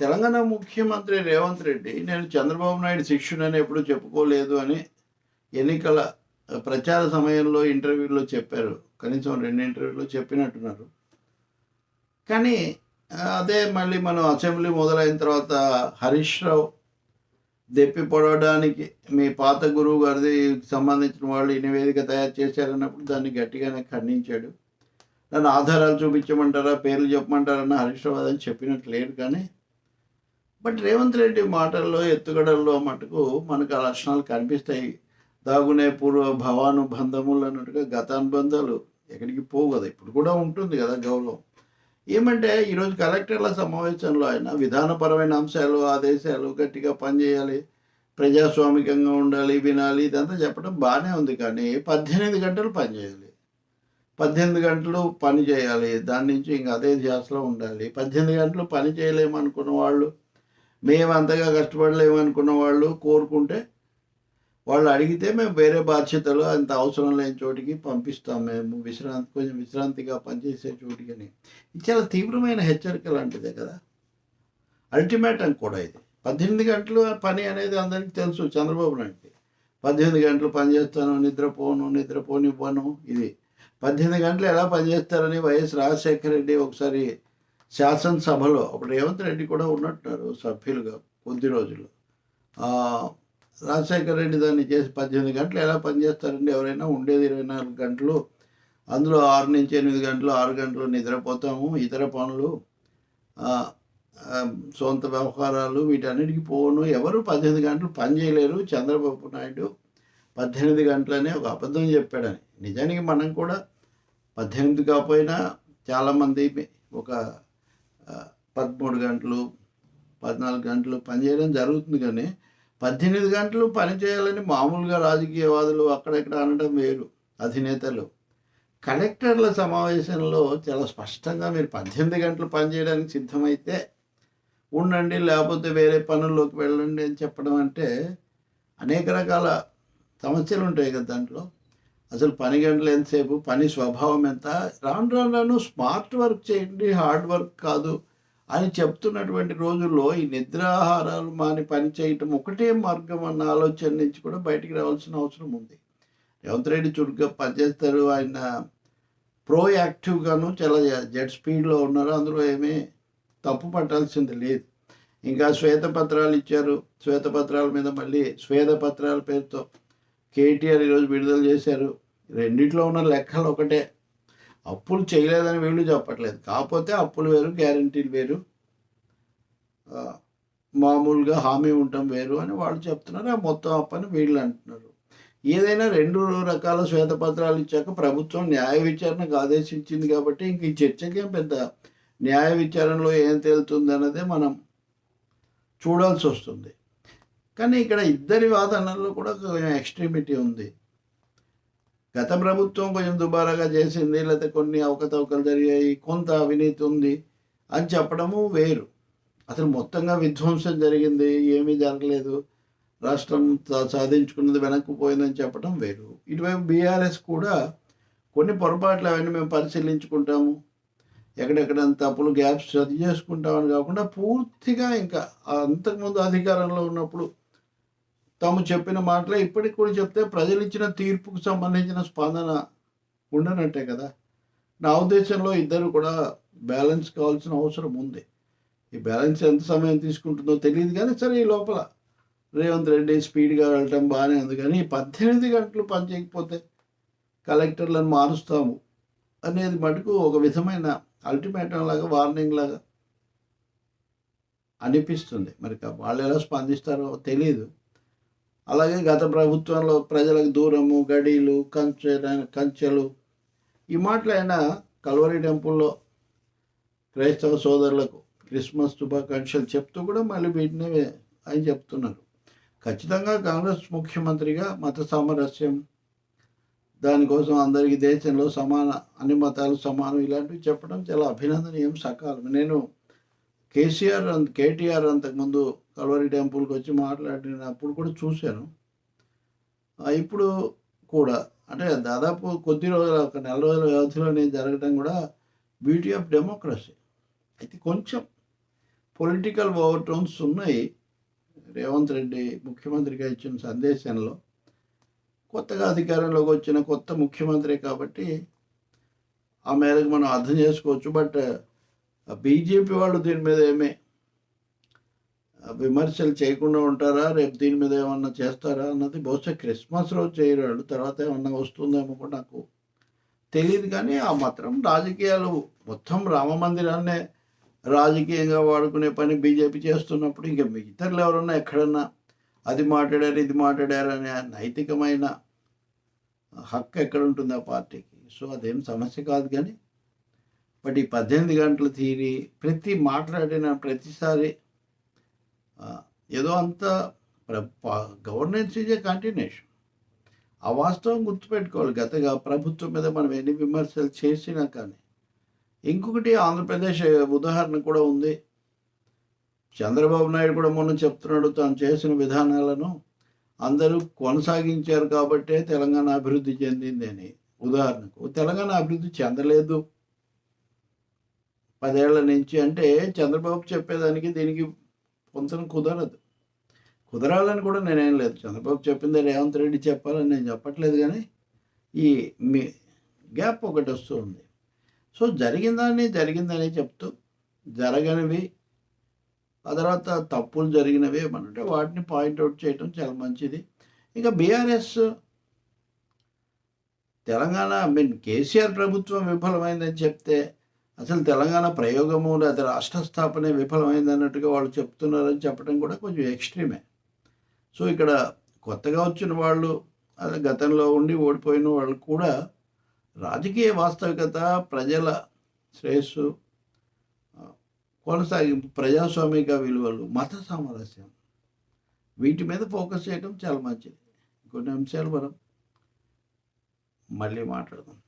తెలంగాణ ముఖ్యమంత్రి రేవంత్ రెడ్డి నేను చంద్రబాబు నాయుడు శిష్యునని ఎప్పుడు చెప్పుకోలేదు అని ఎన్నికల ప్రచార సమయంలో ఇంటర్వ్యూలో చెప్పారు. కనీసం రెండు ఇంటర్వ్యూలో చెప్పినట్టున్నారు. కానీ అదే మళ్ళీ మనం అసెంబ్లీ మొదలైన తర్వాత హరీష్ రావు దెప్పి పొడవడానికి మీ పాత గురువు గారిది సంబంధించిన వాళ్ళు ఈ నివేదిక తయారు చేశారన్నప్పుడు దాన్ని గట్టిగానే ఖండించాడు. నన్ను ఆధారాలు చూపించమంటారా పేర్లు చెప్పమంటారన్న హరీష్ రావు అదని చెప్పినట్టు లేడు కానీ బట్ రేవంత్ రెడ్డి మాటల్లో ఎత్తుగడల్లో మటుకు మనకు ఆ లక్షణాలు కనిపిస్తాయి. దాగునే పూర్వ భవానుబంధములు అన్నట్టుగా గతానుబంధాలు ఎక్కడికి పోవు కదా. ఇప్పుడు కూడా ఉంటుంది కదా గౌరవం. ఏమంటే ఈరోజు కలెక్టర్ల సమావేశంలో ఆయన విధానపరమైన అంశాలు ఆదేశాలు గట్టిగా పనిచేయాలి. ప్రజాస్వామికంగా ఉండాలి వినాలి ఇదంతా చెప్పడం బాగానే ఉంది కానీ పద్దెనిమిది గంటలు పనిచేయాలి. పద్దెనిమిది గంటలు పని చేయాలి. దాని నుంచి ఇంకా అదే ధ్యాసలో ఉండాలి. పద్దెనిమిది గంటలు పని చేయలేమనుకున్న వాళ్ళు మేము అంతగా కష్టపడలేమనుకున్న వాళ్ళు కోరుకుంటే వాళ్ళు అడిగితే మేము వేరే బాధ్యతలు అంత అవసరం లేని చోటికి పంపిస్తాం మేము. విశ్రాంతి కొంచెం విశ్రాంతిగా పనిచేసే చోటికి అని ఇది చాలా తీవ్రమైన హెచ్చరిక లాంటిదే కదా. అల్టిమేటం కూడా ఇది. పద్దెనిమిది గంటలు పని అనేది అందరికీ తెలుసు చంద్రబాబు నాయుడుకి పద్దెనిమిది గంటలు పని చేస్తాను నిద్రపోను నిద్రపోనివ్వను ఇది. పద్దెనిమిది గంటలు ఎలా పనిచేస్తారని వైఎస్ రాజశేఖర రెడ్డి ఒకసారి శాసనసభలో అప్పుడు రేవంత్ రెడ్డి కూడా ఉన్నట్టున్నారు సభ్యులుగా కొద్ది రోజులు. రాజశేఖర రెడ్డి దాన్ని చేసి పద్దెనిమిది గంటలు ఎలా పనిచేస్తారండి? ఎవరైనా ఉండేది ఇరవై నాలుగు గంటలు అందులో ఆరు నుంచి ఎనిమిది గంటలు ఆరు గంటలు నిద్రపోతాము ఇతర పనులు సొంత వ్యవహారాలు వీటన్నిటికీ పోను. ఎవరు పద్దెనిమిది గంటలు పని చేయలేరు. చంద్రబాబు నాయుడు పద్దెనిమిది గంటలనే ఒక అబద్ధం చెప్పాడని. నిజానికి మనం కూడా పద్దెనిమిది కాకపోయినా చాలామంది ఒక పదమూడు గంటలు పద్నాలుగు గంటలు పనిచేయడం జరుగుతుంది కానీ పద్దెనిమిది గంటలు పని చేయాలని మామూలుగా రాజకీయవాదులు అక్కడెక్కడ అనడం వేరు అధినేతలు. కలెక్టర్ల సమావేశంలో చాలా స్పష్టంగా మీరు పద్దెనిమిది గంటలు పనిచేయడానికి సిద్ధమైతే ఉండండి లేకపోతే వేరే పనుల్లోకి వెళ్ళండి అని చెప్పడం అంటే అనేక రకాల సమస్యలు ఉంటాయి కదా దాంట్లో. అసలు పని గంటలు ఎంతసేపు? పని స్వభావం ఎంత? రాను రాను రాను స్మార్ట్ వర్క్ చేయండి హార్డ్ వర్క్ కాదు అని చెప్తున్నటువంటి రోజుల్లో ఈ నిద్రాహారాలు మాని పని చేయటం ఒకటే మార్గం అన్న ఆలోచన నుంచి కూడా బయటికి రావాల్సిన అవసరం ఉంది. రేవంత్ రెడ్డి చురుగ్గా పనిచేస్తారు. ఆయన ప్రో యాక్టివ్గాను చాలా జెడ్ స్పీడ్లో ఉన్నారు. అందులో ఏమీ తప్పు పట్టాల్సింది లేదు. ఇంకా శ్వేతపత్రాలు ఇచ్చారు. శ్వేతపత్రాల మీద మళ్ళీ శ్వేతపత్రాల పేరుతో కేటీఆర్ ఈరోజు విడుదల చేశారు. రెండిట్లో ఉన్న లెక్కలు ఒకటే. అప్పులు చేయలేదని వీళ్ళు చెప్పట్లేదు. కాకపోతే అప్పులు వేరు గ్యారంటీలు వేరు. మామూలుగా హామీ ఉండటం వేరు అని వాళ్ళు చెప్తున్నారు. ఆ మొత్తం అప్పని వీళ్ళు అంటున్నారు. ఏదైనా రెండు రకాల శ్వేతపత్రాలు ఇచ్చాక ప్రభుత్వం న్యాయ విచారణకు ఆదేశించింది కాబట్టి ఇంక ఈ చర్చకేం పెద్ద న్యాయ విచారణలో ఏం తేలుతుంది అన్నదే మనం చూడాల్సి వస్తుంది. కానీ ఇక్కడ ఇద్దరి వాదనల్లో కూడా కొంచెం ఎక్స్ట్రీమిటీ ఉంది. గత ప్రభుత్వం కొంచెం దుబారాగా చేసింది లేకపోతే కొన్ని అవకతవకలు జరిగాయి కొంత అవినీతి ఉంది అని చెప్పడము వేరు. అసలు మొత్తంగా విధ్వంసం జరిగింది ఏమీ జరగలేదు. రాష్ట్రం సాధించుకున్నది వెనక్కి పోయిందని చెప్పడం వేరు. ఇటువైపు బీఆర్ఎస్ కూడా కొన్ని పొరపాట్లు అవన్నీ మేము పరిశీలించుకుంటాము. ఎక్కడెక్కడ తప్పులు గ్యాప్స్ సరి చేసుకుంటామని కాకుండా పూర్తిగా ఇంకా అంతకుముందు అధికారంలో ఉన్నప్పుడు తాము చెప్పిన మాటలు ఇప్పటికి కూడా చెప్తే ప్రజలు ఇచ్చిన తీర్పుకు సంబంధించిన స్పందన ఉండనట్టే కదా. నా ఉద్దేశంలో ఇద్దరు కూడా బ్యాలెన్స్ కావాల్సిన అవసరం ఉంది. ఈ బ్యాలెన్స్ ఎంత సమయం తీసుకుంటుందో తెలియదు కానీ సరే ఈ లోపల రేవంత్ రెడ్డి స్పీడ్గా వెళ్ళటం బాగానే ఉంది కానీ ఈ పద్దెనిమిది గంటలు పని చేయకపోతే కలెక్టర్లను మారుస్తాము అనేది మటుకు ఒక విధమైన అల్టిమేటం లాగా వార్నింగ్ లాగా అనిపిస్తుంది. మరి వాళ్ళు ఎలా స్పందిస్తారో తెలియదు. అలాగే గత ప్రభుత్వంలో ప్రజలకు దూరము గడీలు కంచె కంచెలు. ఈ మాటలైనా కల్వరి టెంపుల్లో క్రైస్తవ సోదరులకు క్రిస్మస్ శుభాకాంక్షలు చెప్తూ కూడా మళ్ళీ వీటిని అని చెప్తున్నారు. ఖచ్చితంగా కాంగ్రెస్ ముఖ్యమంత్రిగా మత సామరస్యం దానికోసం అందరికీ దేశంలో సమాన అన్ని మతాలు సమానం ఇలాంటివి చెప్పడం చాలా అభినందనీయం సకాలం. నేను కేసీఆర్ అంత కేటీఆర్ అంతకుముందు కల్వరి టెంపుల్కి వచ్చి మాట్లాడినప్పుడు కూడా చూశాను. ఇప్పుడు కూడా అంటే దాదాపు కొద్ది రోజుల ఒక నెల రోజుల వ్యవధిలోనే జరగడం కూడా బ్యూటీ ఆఫ్ డెమోక్రసీ. అయితే కొంచెం పొలిటికల్ ఓవర్ టోన్స్ ఉన్నాయి. రేవంత్ రెడ్డి ముఖ్యమంత్రిగా ఇచ్చిన సందేశంలో కొత్తగా అధికారంలోకి వచ్చిన కొత్త ముఖ్యమంత్రి కాబట్టి ఆ మేరకు మనం అర్థం చేసుకోవచ్చు. బట్ బీజేపీ వాళ్ళు దీని మీద ఏమీ విమర్శలు చేయకుండా ఉంటారా? రేపు దీని మీద ఏమన్నా చేస్తారా? అన్నది బహుశా క్రిస్మస్ రోజు చేయరాడు తర్వాత ఏమన్నా వస్తుందేమో కూడా నాకు తెలియదు కానీ ఆ మాత్రం రాజకీయాలు మొత్తం రామ మందిరాన్నే రాజకీయంగా వాడుకునే పని బీజేపీ చేస్తున్నప్పుడు ఇంకా మిగతాలు ఎవరన్నా ఎక్కడన్నా అది మాట్లాడారు ఇది మాట్లాడారు అనే నైతికమైన హక్కు ఎక్కడ ఉంటుంది ఆ పార్టీకి? సో అదేం సమస్య కాదు కానీ బట్ ఈ పద్దెనిమిది గంటల తీరి ప్రతి మాట్లాడిన ప్రతిసారి ఏదో అంత గవర్నెన్స్ ఈజ్ ఏ కంటిన్యూషన్ ఆ వాస్తవం గుర్తుపెట్టుకోవాలి. గతగా ప్రభుత్వం మీద మనం ఎన్ని విమర్శలు చేసినా కానీ. ఇంకొకటి ఆంధ్రప్రదేశ్ ఉదాహరణ కూడా ఉంది. చంద్రబాబు నాయుడు కూడా మొన్న చెప్తున్నాడు తాను చేసిన విధానాలను అందరూ కొనసాగించారు కాబట్టే తెలంగాణ అభివృద్ధి చెందింది అని ఉదాహరణకు. తెలంగాణ అభివృద్ధి చెందలేదు. పదేళ్ళ నుంచి అంటే చంద్రబాబు చెప్పేదానికి దీనికి పొంతన కుదరదు. కుదరాలని కూడా నేనేం లేదు. చంద్రబాబు చెప్పింది రేవంత్ రెడ్డి చెప్పాలని నేను చెప్పట్లేదు కానీ ఈ మీ గ్యాప్ ఒకటి వస్తూ ఉంది. సో జరిగిందని జరిగిందని చెప్తూ జరగనివి ఆ తర్వాత తప్పులు జరిగినవి ఏమనంటే వాటిని పాయింట్అవుట్ చేయటం చాలా మంచిది. ఇంకా BRS Telangana I mean KCR ప్రభుత్వం విఫలమైందని చెప్తే అసలు తెలంగాణ ప్రయోగము లేదా రాష్ట్ర స్థాపనే విఫలమైంది అన్నట్టుగా వాళ్ళు చెప్తున్నారని చెప్పడం కూడా కొంచెం ఎక్స్ట్రీమే. సో ఇక్కడ కొత్తగా వచ్చిన వాళ్ళు అదే గతంలో ఉండి ఓడిపోయిన వాళ్ళు కూడా రాజకీయ వాస్తవికత ప్రజల శ్రేయస్సు కొనసాగింపు ప్రజాస్వామిక విలువలు మత సామరస్యం వీటి మీద ఫోకస్ చేయడం చాలా మంచిది. కొన్ని అంశాలు మనం మళ్ళీ మాట్లాడదాం.